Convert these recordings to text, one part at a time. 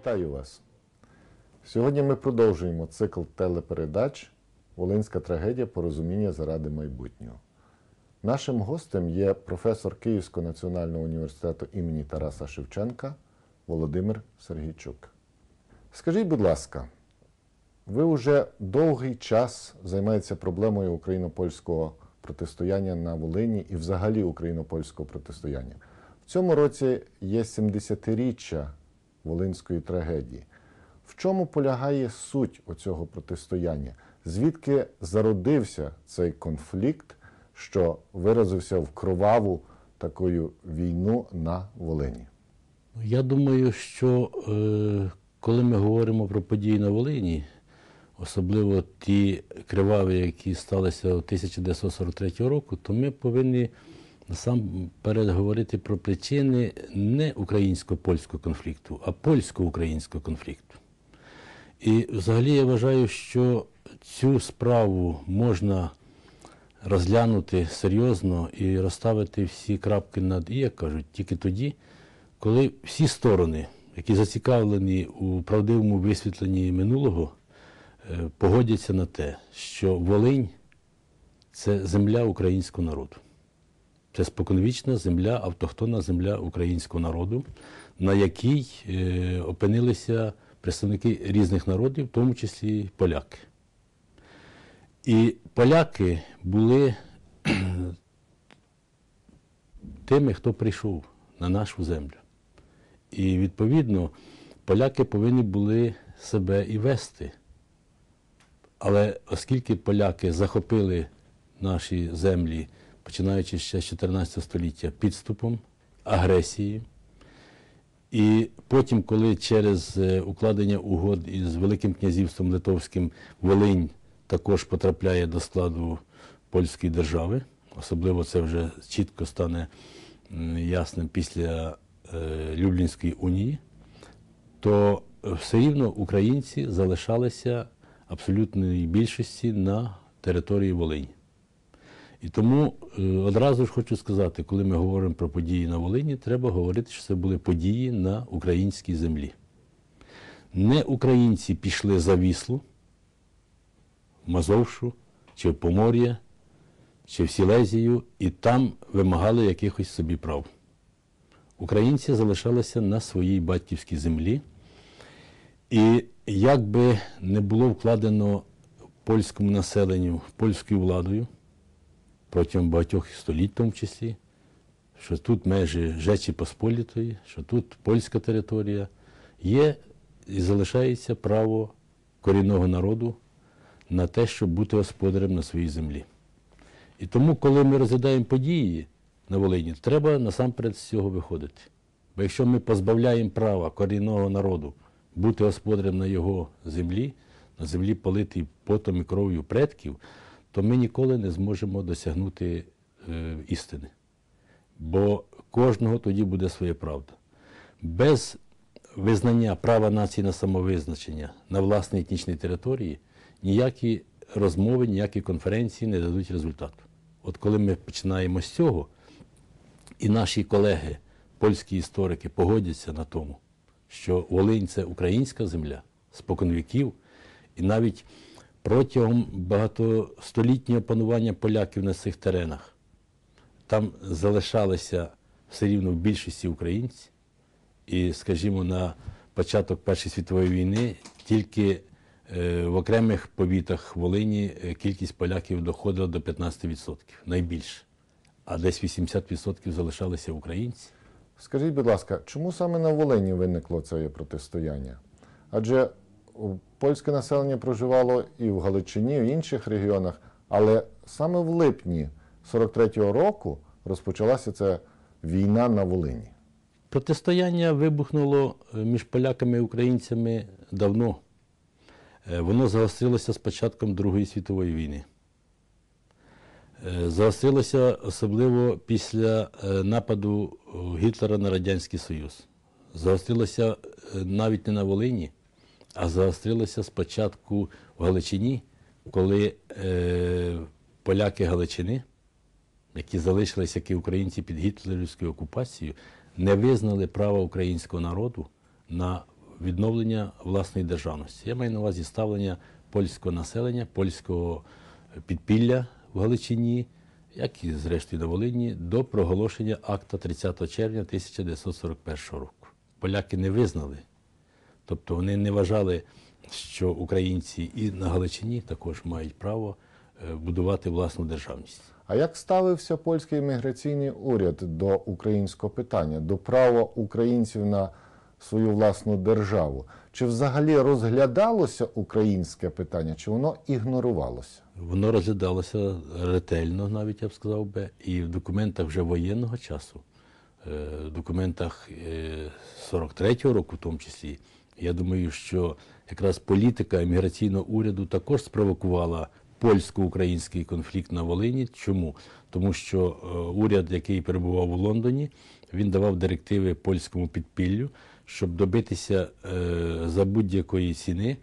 Вітаю вас. Сьогодні ми продовжуємо цикл телепередач Волинська трагедія порозуміння заради майбутнього. Нашим гостем є професор Київського національного університету імені Тараса Шевченка Володимир Сергійчук. Скажіть, будь ласка, ви вже довгий час займаєтеся проблемою україно-польського протистояння на Волині і взагалі україно-польського протистояння. В цьому році є 70-річчя Волинської трагедії. В чому полягає суть оцього протистояння? Звідки зародився цей конфлікт, що виразився в кроваву таку війну на Волині? Я думаю, що е, коли ми говоримо про події на Волині, особливо ті криваві, які сталися 1943 року, то ми повинні насамперед говорити про причини не українсько-польського конфлікту, а польсько-українського конфлікту. І взагалі я вважаю, що цю справу можна розглянути серйозно і розставити всі крапки над і, як кажуть, тільки тоді, коли всі сторони, які зацікавлені у правдивому висвітленні минулого, е, погодяться на те, що Волинь це земля українського народу. Це споконвічна земля, автохтонна земля українського народу, на якій е, опинилися представники різних народів, в тому числі поляки. І поляки були тими, хто прийшов на нашу землю. І відповідно поляки повинні були себе і вести. Але оскільки поляки захопили наші землі, починаючи ще з 14 століття, підступом, агресією, і потім, коли через е, укладення угод із Великим князівством Литовським Волинь також потрапляє до складу польської держави, особливо це вже чітко стане ясним після е, Люблінської унії, то все рівно українці залишалися абсолютної більшості на території Волині. І тому е, одразу ж хочу сказати, коли ми говоримо про події на Волині, треба говорити, що це були події на українській землі. Не українці пішли за Віслу, в Мазовшу, чи в Помор'я, чи в Сілезію, і там вимагали якихось собі прав. Українці залишалися на своїй батьківській землі. І як би не було вкладено польському населенню, польською владою, протягом багатьох століть, в тому числі, що тут межі Жечі Посполітої, що тут польська територія, є і залишається право корінного народу на те, щоб бути господарем на своїй землі. І тому, коли ми розглядаємо події на Волині, треба насамперед з цього виходити. Бо якщо ми позбавляємо права корінного народу бути господарем на його землі, на землі политій потом і кров'ю предків, то ми ніколи не зможемо досягнути е, істини. Бо кожного тоді буде своя правда. Без визнання права нації на самовизначення на власній етнічній території ніякі розмови, ніякі конференції не дадуть результату. От коли ми починаємо з цього, і наші колеги, польські історики, погодяться на тому, що Волинь це українська земля споконвіків, і навіть протягом багатостолітнього панування поляків на цих теренах там залишалися все рівно в більшості українці. І, скажімо, на початок Першої світової війни тільки е, в окремих повітах Волині е, кількість поляків доходила до 15%, найбільше. А десь 80% залишалися українці. Скажіть, будь ласка, чому саме на Волині виникло це протистояння? Адже польське населення проживало і в Галичині, і в інших регіонах, але саме в липні 43-го року розпочалася ця війна на Волині. Протистояння вибухнуло е, між поляками і українцями давно. Е, Воно загострилося з початком Другої світової війни. Е, Загострилося особливо після нападу Гітлера на Радянський Союз. Загострилося навіть не на Волині, а загострилося спочатку в Галичині, коли е, поляки Галичини, які залишилися як і українці під гітлерівською окупацією, не визнали права українського народу на відновлення власної державності. Я маю на увазі ставлення польського населення, польського підпілля в Галичині, як і зрештою на Волині, до проголошення акта 30 червня 1941 року. Поляки не визнали, тобто вони не вважали, що українці і на Галичині також мають право е, будувати власну державність. А як ставився польський імміграційний уряд до українського питання, до права українців на свою власну державу? Чи взагалі розглядалося українське питання, чи воно ігнорувалося? Воно розглядалося ретельно, навіть я б сказав би, і в документах вже воєнного часу, е, в документах е, 43-го року, в тому числі. Я думаю, що якраз політика імміграційного уряду також спровокувала польсько-український конфлікт на Волині. Чому? Тому що е, уряд, який перебував у Лондоні, він давав директиви польському підпіллю, щоб добитися е, за будь-якої ціни,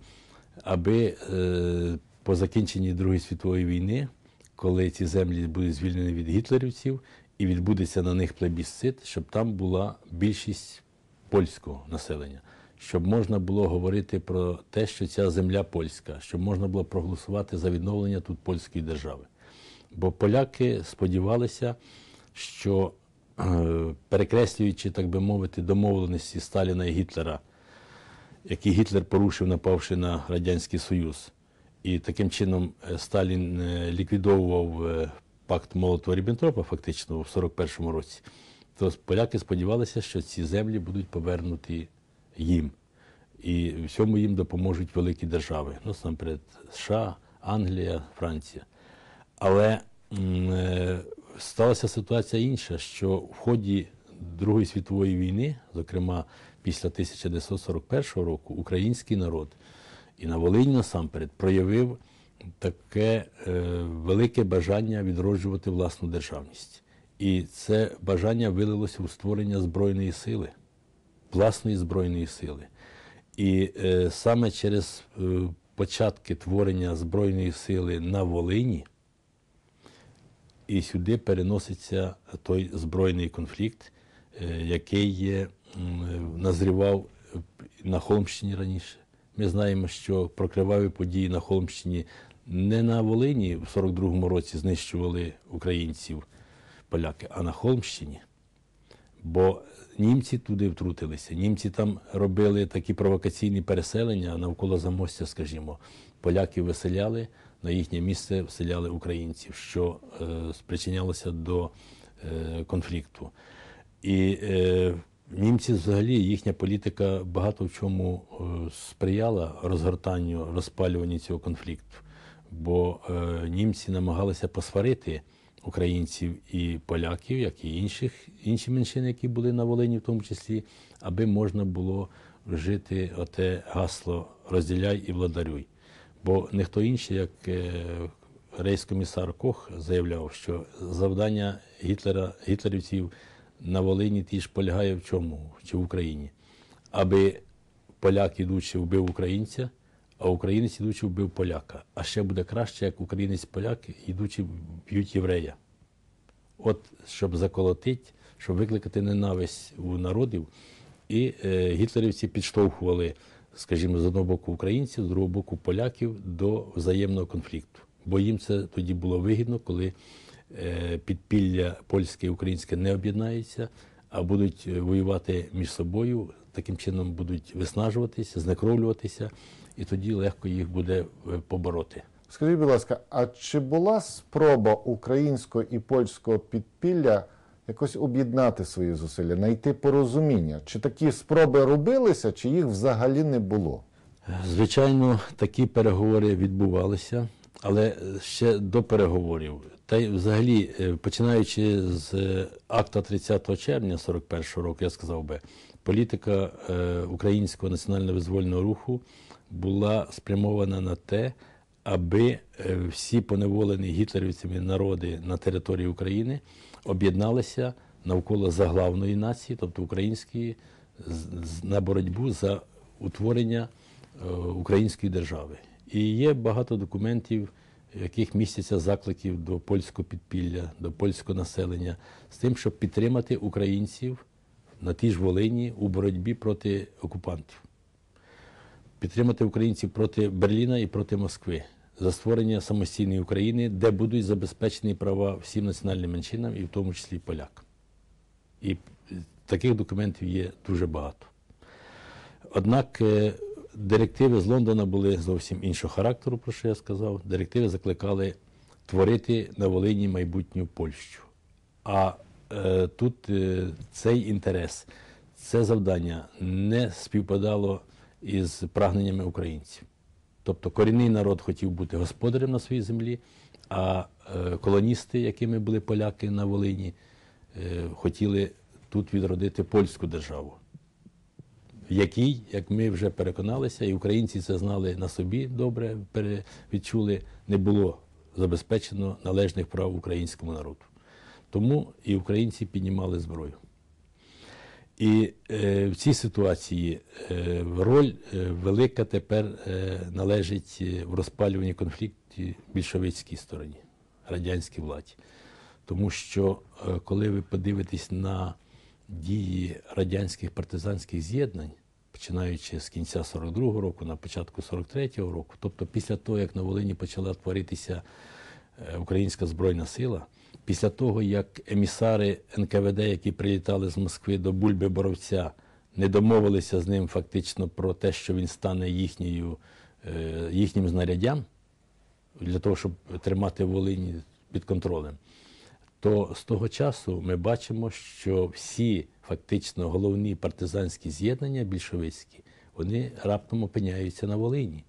аби е, по закінченні Другої світової війни, коли ці землі будуть звільнені від гітлерівців і відбудеться на них плебісцит, щоб там була більшість польського населення, щоб можна було говорити про те, що ця земля польська, щоб можна було проголосувати за відновлення тут польської держави. Бо поляки сподівалися, що е, перекреслюючи, так би мовити, домовленості Сталіна і Гітлера, які Гітлер порушив, напавши на Радянський Союз. І таким чином е, Сталін е, ліквідовував пакт Молотова-Ріббентропа фактично в 41-му році. То поляки сподівалися, що ці землі будуть повернуті їм. І в цьому їм допоможуть великі держави. Ну, насамперед, США, Англія, Франція. Але е, сталася ситуація інша, що в ході Другої світової війни, зокрема після 1941 року, український народ і на Волині насамперед проявив таке е, велике бажання відроджувати власну державність. І це бажання вилилося у створення збройної сили, власної збройної сили. І е, саме через е, початки творення збройної сили на Волині і сюди переноситься той збройний конфлікт, е, який є, м, назрівав е, на Холмщині раніше. Ми знаємо, що про криваві події на Холмщині не на Волині в 42-му році знищували українців поляки, а на Холмщині. Бо німці туди втрутилися. Німці там робили такі провокаційні переселення навколо замостя, скажімо. Поляків виселяли, на їхнє місце вселяли українців, що е, спричинялося до е, конфлікту. І е, німці взагалі їхня політика багато в чому е, сприяла розгортанню, розпалюванню цього конфлікту. Бо е, німці намагалися посварити українців і поляків, як і інших, інші меншини, які були на Волині, в тому числі, аби можна було вжити оте гасло розділяй і владарюй. Бо ніхто інший, як е, рейскомісар Кох заявляв, що завдання Гітлера, гітлерівців на Волині ті ж полягає в чому? Чи в Україні? Аби поляк, ідучи, вбив українця, а українець, ідучи, вбив поляка. А ще буде краще, як українець-поляк, ідучи, б'ють єврея. От щоб заколотити, щоб викликати ненависть у народів. І е, гітлерівці підштовхували, скажімо, з одного боку українців, з другого боку поляків до взаємного конфлікту. Бо їм це тоді було вигідно, коли е, підпілля польське і українське не об'єднаються, а будуть е, воювати між собою, таким чином будуть виснажуватися, знекровлюватися, і тоді легко їх буде е, побороти. Скажіть, будь ласка, а чи була спроба українського і польського підпілля якось об'єднати свої зусилля, знайти порозуміння? Чи такі спроби робилися, чи їх взагалі не було? Звичайно, такі переговори відбувалися, але ще до переговорів. Та й взагалі, е, починаючи з е, акта 30 червня 41 року, я сказав би, політика е, українського національно-визвольного руху була спрямована на те, аби е, всі поневолені гітлерівцями народи на території України об'єдналися навколо заглавної нації, тобто української, на боротьбу за утворення е, української держави. І є багато документів, яких містяться закликів до польського підпілля, до польського населення, з тим, щоб підтримати українців на тій ж Волині у боротьбі проти окупантів. Підтримати українців проти Берліна і проти Москви за створення самостійної України, де будуть забезпечені права всім національним меншинам, і в тому числі полякам. І таких документів є дуже багато. Однак е, директиви з Лондона були зовсім іншого характеру, про що я сказав. Директиви закликали творити на Волині майбутню Польщу. А е, тут е, цей інтерес, це завдання не співпадало із прагненнями українців. Тобто корінний народ хотів бути господарем на своїй землі, а е, колоністи, якими були поляки на Волині, е, хотіли тут відродити польську державу в якій, як ми вже переконалися, і українці це знали на собі добре, відчули, не було забезпечено належних прав українському народу. Тому і українці піднімали зброю. І е, в цій ситуації е, роль е, велика тепер е, належить е, в розпалюванні конфлікту більшовицькій стороні, радянській владі. Тому що е, коли ви подивитесь на дії радянських партизанських з'єднань, починаючи з кінця 42-го року, на початку 43-го року, тобто після того, як на Волині почала творитися е, українська збройна сила, після того, як емісари НКВД, які прилітали з Москви до Бульби Боровця, не домовилися з ним фактично про те, що він стане їхньою, е, їхнім знаряддям для того, щоб тримати Волині під контролем, то з того часу ми бачимо, що всі фактично головні партизанські з'єднання більшовицькі, вони раптом опиняються на Волині.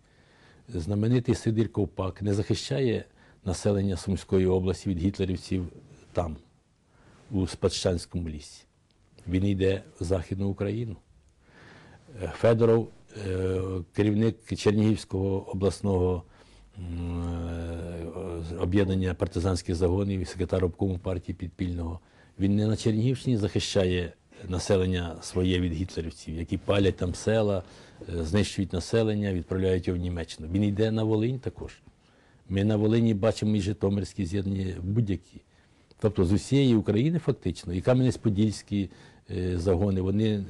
Знаменитий Сидір Ковпак не захищає населення Сумської області від гітлерівців там, у Спадщанському лісі. Він йде в Західну Україну. Е, Федоров, е, керівник Чернігівського обласного е, об'єднання партизанських загонів і секретар обкому партії підпільного, він не на Чернігівщині захищає населення своє від гітлерівців, які палять там села, знищують населення, відправляють його в Німеччину. Він йде на Волинь також. Ми на Волині бачимо і Житомирські з'єднання будь-які. Тобто з усієї України фактично, і Кам'янець-Подільські е, загони, вони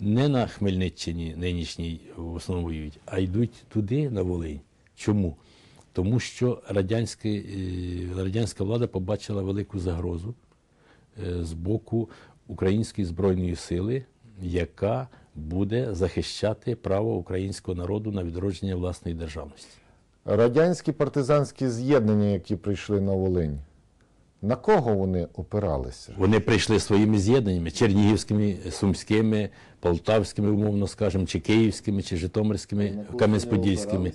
не на Хмельниччині нинішній в основному воюють, а йдуть туди, на Волинь. Чому? Тому що радянська, е, радянська влада побачила велику загрозу е, з боку української збройної сили, яка буде захищати право українського народу на відродження власної державності. Радянські партизанські з'єднання, які прийшли на Волинь, на кого вони опиралися? Вони прийшли своїми з'єднаннями чернігівськими, сумськими, полтавськими, умовно скажемо, чи київськими, чи житомирськими, кам'янець-подільськими.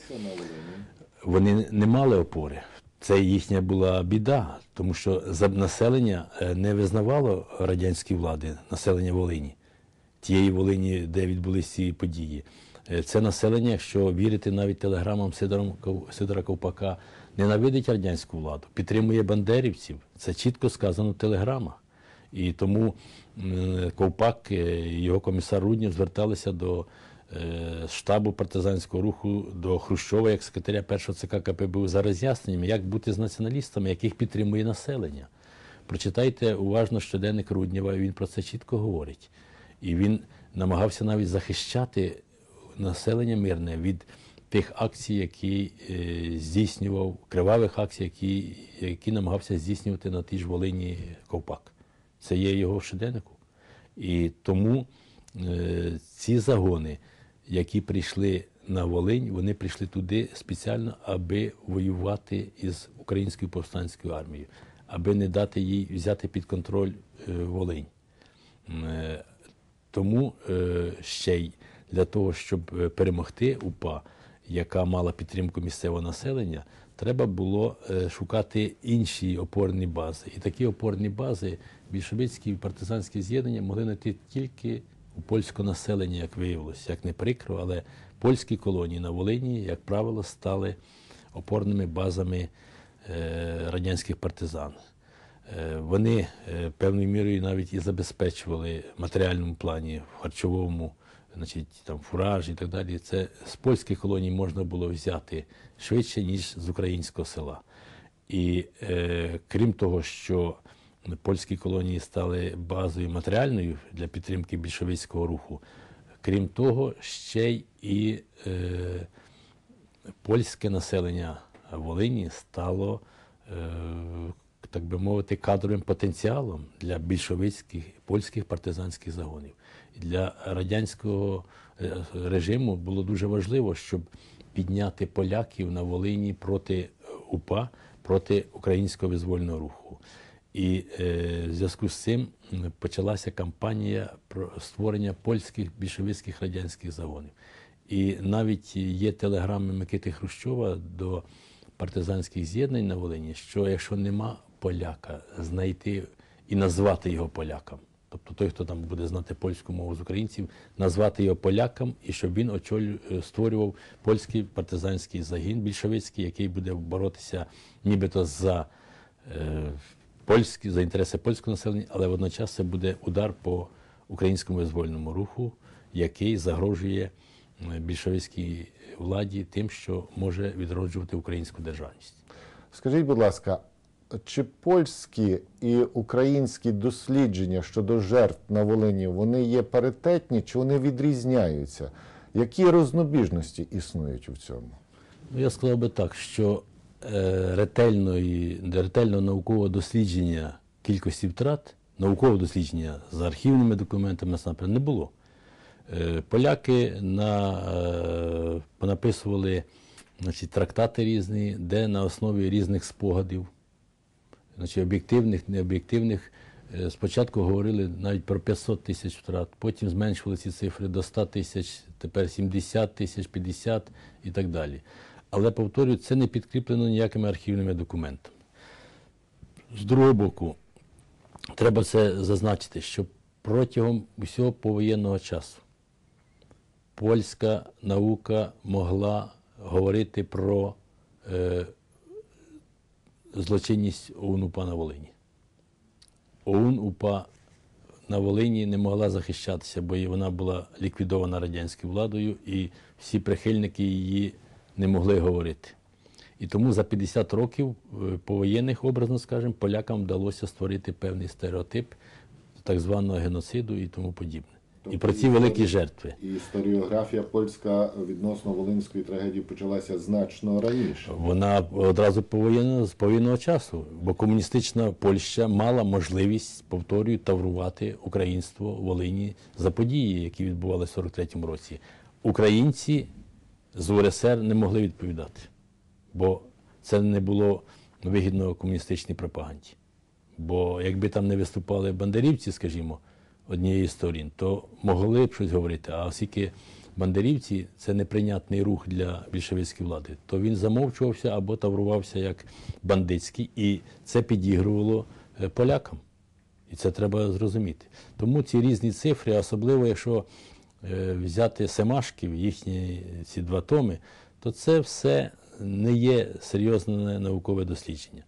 Вони не мали опори. Це їхня була біда, тому що за- населення е, не визнавало радянської влади, населення Волині, тієї Волині, де відбулися ці події. Е, Це населення, якщо вірити навіть телеграмам Сидора, Ковпака, ненавидить радянську владу, підтримує бандерівців. Це чітко сказано в телеграмах. І тому Ковпак е, і його комісар Руднєв зверталися до е, штабу партизанського руху, до Хрущова, як секретаря першого ЦК КПБУ, за роз'ясненнями, як бути з націоналістами, яких підтримує населення. Прочитайте уважно щоденник Руднєва, він про це чітко говорить. І він намагався навіть захищати населення мирне від тих акцій, які е, здійснював, кривавих акцій, які, які намагався здійснювати на тій ж Волині Ковпак. Це є його щоденнику. І тому е, ці загони, які прийшли на Волинь, вони прийшли туди спеціально, аби воювати із українською повстанською армією, аби не дати їй взяти під контроль е, Волинь. Тому ще й для того, щоб е, перемогти УПА, яка мала підтримку місцевого населення, треба було е, шукати інші опорні бази. І такі опорні бази більшовицькі і партизанські з'єднання могли знайти тільки у польського населення, як виявилося, як не прикро, але польські колонії на Волині, як правило, стали опорними базами е, радянських партизан. Вони певною мірою навіть і забезпечували матеріальному плані, в харчовому, значить, там фураж і так далі. Це з польських колоній можна було взяти швидше, ніж з українського села. І е, крім того, що польські колонії стали базою матеріальною для підтримки більшовицького руху, крім того, ще й е, польське населення Волині стало, е, так би мовити, кадровим потенціалом для більшовицьких польських партизанських загонів. Для радянського е, режиму було дуже важливо, щоб підняти поляків на Волині проти УПА, проти українського визвольного руху. І е, в зв'язку з цим почалася кампанія про створення польських більшовицьких радянських загонів. І навіть є телеграми Микити Хрущова до партизанських з'єднань на Волині, що якщо нема поляка, знайти і назвати його полякам. Тобто той, хто там буде знати польську мову з українців, назвати його полякам, і щоб він очолю, е, створював польський партизанський загін більшовицький, який буде боротися нібито за е, польські, за інтереси польського населення, але водночас це буде удар по українському визвольному руху, який загрожує е, більшовицькій владі тим, що може відроджувати українську державність. Скажіть, будь ласка, чи польські і українські дослідження щодо жертв на Волині вони є паритетні, чи вони відрізняються? Які рознобіжності існують у цьому? Ну, я сказав би так, що е, ретельної, ретельного наукового дослідження кількості втрат, наукового дослідження за архівними документами насамперед не було. Е, поляки е, понаписували трактати різні, де на основі різних спогадів, значить, об'єктивних, необ'єктивних. Е, Спочатку говорили навіть про 500 тисяч втрат, потім зменшували ці цифри до 100 тисяч, тепер 70 тисяч, 50 і так далі. Але повторюю, це не підкріплено ніякими архівними документами. З другого боку, треба це зазначити, що протягом усього повоєнного часу польська наука могла говорити про е, злочинність ОУН-УПА на Волині. ОУН-УПА на Волині не могла захищатися, бо вона була ліквідована радянською владою, і всі прихильники її не могли говорити. І тому за 50 років е, повоєнних, образно скажемо, полякам вдалося створити певний стереотип так званого геноциду і тому подібне. І про ці великі жертви. І історіографія польська відносно волинської трагедії почалася значно раніше. Вона одразу повоєнна з повоєнного часу, бо комуністична Польща мала можливість, повторюю, таврувати українство в Волині за події, які відбувалися в 43-му році. Українці з УРСР не могли відповідати, бо це не було вигідно комуністичній пропаганді. Бо якби там не виступали бандерівці, скажімо, однієї з сторін, то могли б щось говорити. А оскільки бандерівці це неприйнятний рух для більшовицької влади, то він замовчувався або таврувався як бандитський, і це підігрувало е, полякам. І це треба зрозуміти. Тому ці різні цифри, особливо якщо е, взяти Семашків, їхні ці два томи, то це все не є серйозне наукове дослідження.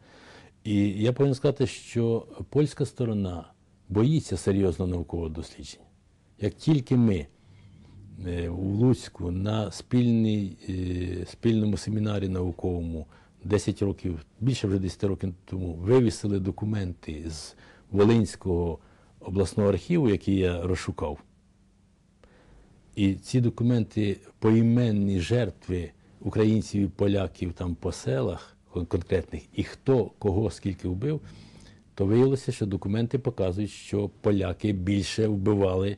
І я повинен сказати, що польська сторона боїться серйозного наукового дослідження. Як тільки ми е, у Луцьку на спільній, е, спільному семінарі науковому 10 років, більше вже 10 років тому, вивісили документи з Волинського обласного архіву, який я розшукав, і ці документи поіменні жертви українців і поляків там по селах конкретних, і хто кого скільки вбив, то виявилося, що документи показують, що поляки більше вбивали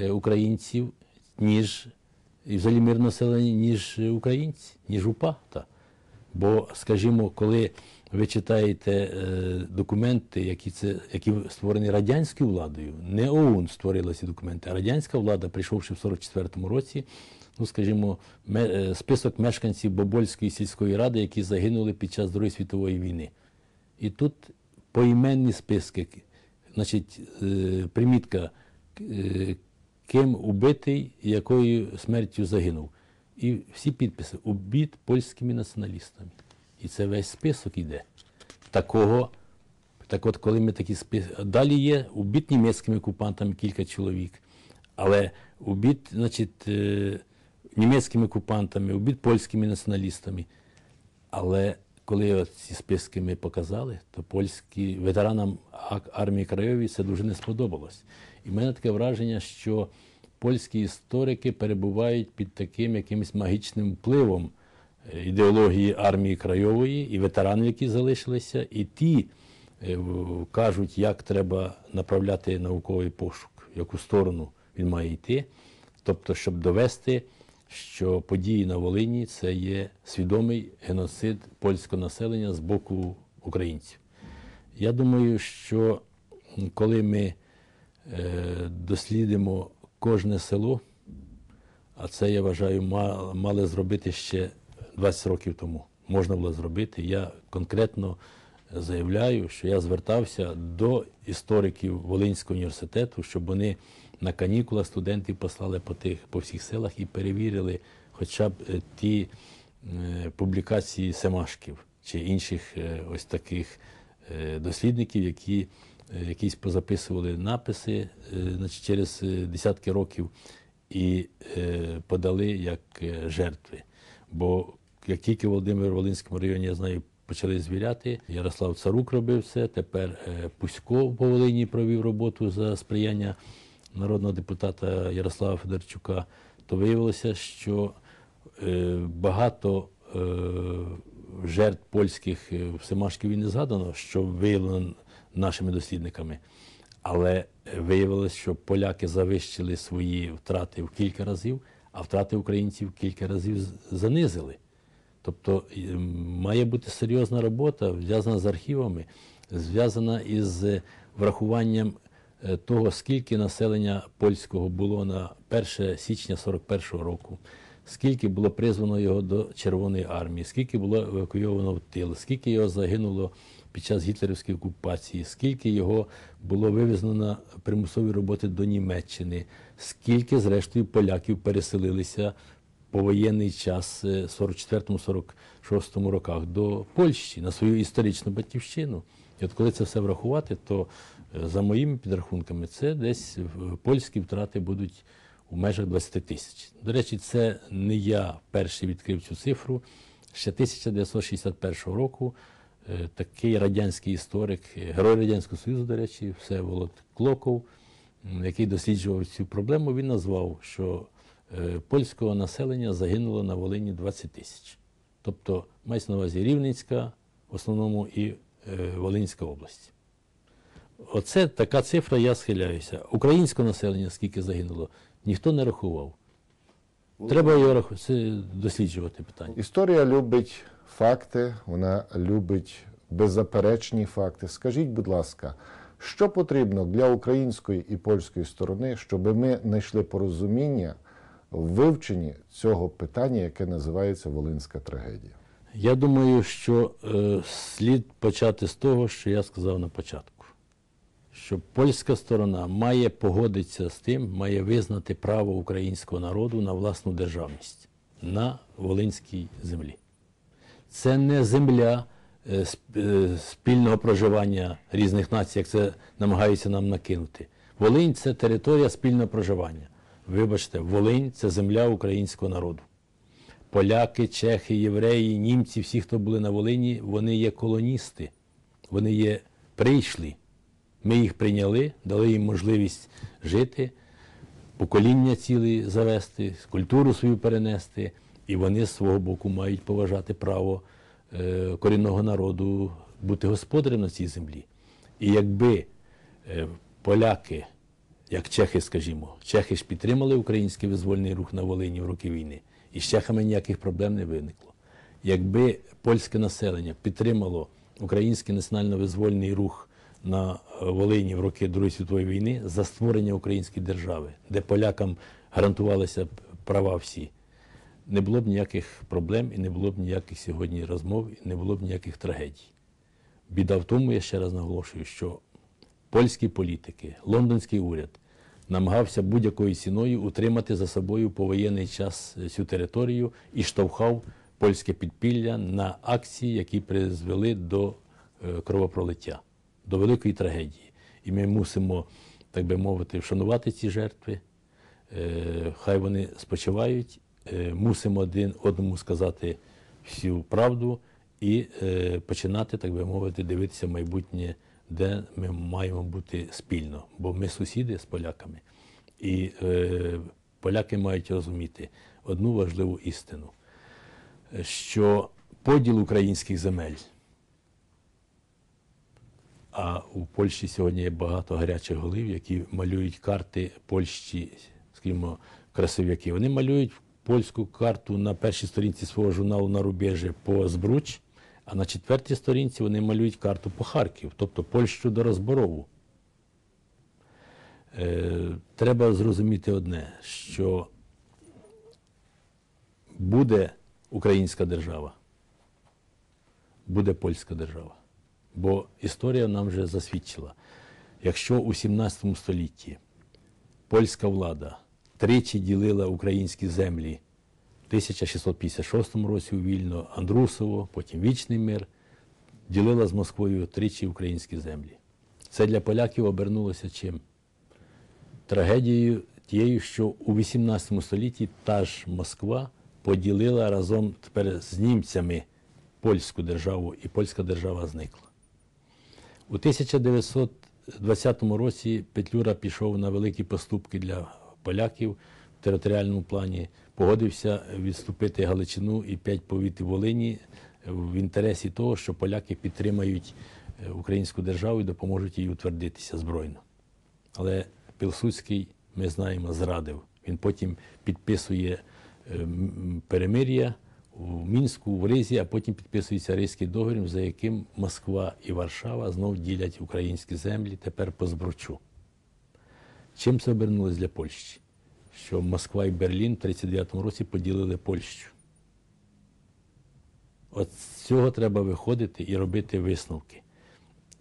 е, українців, ніж і взагалі мирне населення, ніж українці, ніж УПА. Та. Бо, скажімо, коли ви читаєте е, документи, які, це, які створені радянською владою, не ОУН створила ці документи, а радянська влада, прийшовши в 44-му році, ну, скажімо, ме- е, список мешканців Бобольської сільської ради, які загинули під час Другої світової війни. І тут поіменні списки, значить, е, примітка, е, ким убитий, якою смертю загинув. І всі підписи убит польськими націоналістами. І це весь список іде. Такого, так от, коли ми такі списки. Далі є убит німецькими окупантами кілька чоловік, але убит, значить, е, німецькими окупантами, убит польськими націоналістами. Але коли ці списки ми показали, то польські ветеранам армії Краєвої це дуже не сподобалось. І в мене таке враження, що польські історики перебувають під таким якимось магічним впливом е, ідеології армії Крайової і ветеранів, які залишилися, і ті е, кажуть, як треба направляти науковий пошук, в яку сторону він має йти. Тобто, щоб довести, що події на Волині це є свідомий геноцид польського населення з боку українців. Я думаю, що коли ми е, дослідимо кожне село, а це, я вважаю, мали зробити ще 20 років тому. Можна було зробити. Я конкретно заявляю, що я звертався до істориків Волинського університету, щоб вони на канікулах студентів послали по тих по всіх селах і перевірили хоча б е, ті е, публікації Семашків чи інших е, ось таких дослідників, які якісь позаписували написи значить, через десятки років і подали як жертви. Бо як тільки в Володимир Волинському районі, я знаю, почали звіряти, Ярослав Царук робив це, тепер е, Пусько по Волині провів роботу за сприяння народного депутата Ярослава Федорчука, то виявилося, що е, багато е, жертв польських в Семашкові не згадано, що виявлено нашими дослідниками. Але виявилось, що поляки завищили свої втрати в кілька разів, а втрати українців кілька разів занизили. Тобто має бути серйозна робота, зв'язана з архівами, зв'язана із е, врахуванням е, того, скільки населення польського було на 1 січня 41-го року, скільки було призвано його до Червоної армії, скільки було евакуйовано в тил, скільки його загинуло під час гітлерівської окупації, скільки його було вивезено на примусові роботи до Німеччини, скільки, зрештою, поляків переселилися повоєнний час е, 44-46 роках до Польщі на свою історичну батьківщину. І от коли це все врахувати, то е, за моїми підрахунками це десь в- польські втрати будуть у межах 20 тисяч. До речі, це не я перший відкрив цю цифру. Ще 1961 року е, такий радянський історик, е, герой Радянського Союзу, до речі, Всеволод Клоков, який досліджував цю проблему, він назвав, що е, польського населення загинуло на Волині 20 тисяч. Тобто мається на увазі Рівненська, в основному і е, Волинська область. Оце така цифра, я схиляюся. Українського населення, скільки загинуло, ніхто не рахував. Треба його досліджувати питання. Історія любить факти, вона любить беззаперечні факти. Скажіть, будь ласка, що потрібно для української і польської сторони, щоб ми знайшли порозуміння в вивченні цього питання, яке називається Волинська трагедія? Я думаю, що е, слід почати з того, що я сказав на початку. Що польська сторона має погодитися з тим, має визнати право українського народу на власну державність на Волинській землі. Це не земля е, е, спільного проживання різних націй, як це намагаються нам накинути. Волинь це територія спільного проживання. Вибачте, Волинь це земля українського народу. Поляки, чехи, євреї, німці, всі, хто були на Волині, вони є колоністи, вони є прийшлі. Ми їх прийняли, дали їм можливість жити, покоління цілі завести, культуру свою перенести, і вони з свого боку мають поважати право е, корінного народу бути господарем на цій землі. І якби е, поляки, як чехи, скажімо, чехи ж підтримали український визвольний рух на Волині в роки війни, і з чехами ніяких проблем не виникло. Якби польське населення підтримало український національно-визвольний рух на е, Волині в роки Другої світової війни за створення української держави, де полякам гарантувалися права всі, не було б ніяких проблем і не було б ніяких сьогодні розмов, і не було б ніяких трагедій. Біда в тому, я ще раз наголошую, що польські політики, лондонський уряд намагався будь-якою ціною утримати за собою повоєнний час цю територію і штовхав польське підпілля на акції, які призвели до е, кровопролиття, до великої трагедії. І ми мусимо, так би мовити, вшанувати ці жертви. Е, Хай вони спочивають. Е, Мусимо один одному сказати всю правду і е, починати, так би мовити, дивитися майбутнє, де ми маємо бути спільно. Бо ми сусіди з поляками. І е, поляки мають розуміти одну важливу істину, що поділ українських земель, а у Польщі сьогодні є багато гарячих голів, які малюють карти Польщі, скажімо, красив'яки. Вони малюють польську карту на першій сторінці свого журналу на рубежі по Збруч, а на четвертій сторінці вони малюють карту по Харків, тобто Польщу до розборову. Е, треба зрозуміти одне, що буде українська держава, буде польська держава. Бо історія нам вже засвідчила, якщо у 17 столітті польська влада тричі ділила українські землі 1656 році у Вільно, Андрусово, потім Вічний мир, ділила з Москвою тричі українські землі. Це для поляків обернулося чим? Трагедією тією, що у 18 столітті та ж Москва поділила разом тепер з німцями польську державу, і польська держава зникла. У 1920 році Петлюра пішов на великі поступки для поляків територіальному плані, погодився відступити Галичину і п'ять повітів Волині в інтересі того, що поляки підтримають е, українську державу і допоможуть їй утвердитися збройно. Але Пілсудський, ми знаємо, зрадив. Він потім підписує е, перемир'я у Мінську, в Ризі, а потім підписується Ризький договір, за яким Москва і Варшава знов ділять українські землі тепер по збручу. Чим це обернулося для Польщі? Що Москва і Берлін в 1939 році поділили Польщу. От з цього треба виходити і робити висновки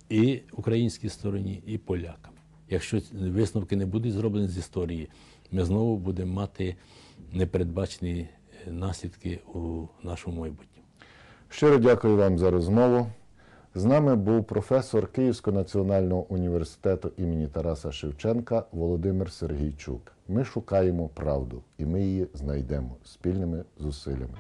і українській стороні, і полякам. Якщо висновки не будуть зроблені з історії, ми знову будемо мати непередбачені е, наслідки у нашому майбутньому. Щиро дякую вам за розмову. З нами був професор Київського національного університету імені Тараса Шевченка Володимир Сергійчук. Ми шукаємо правду, і ми її знайдемо спільними зусиллями.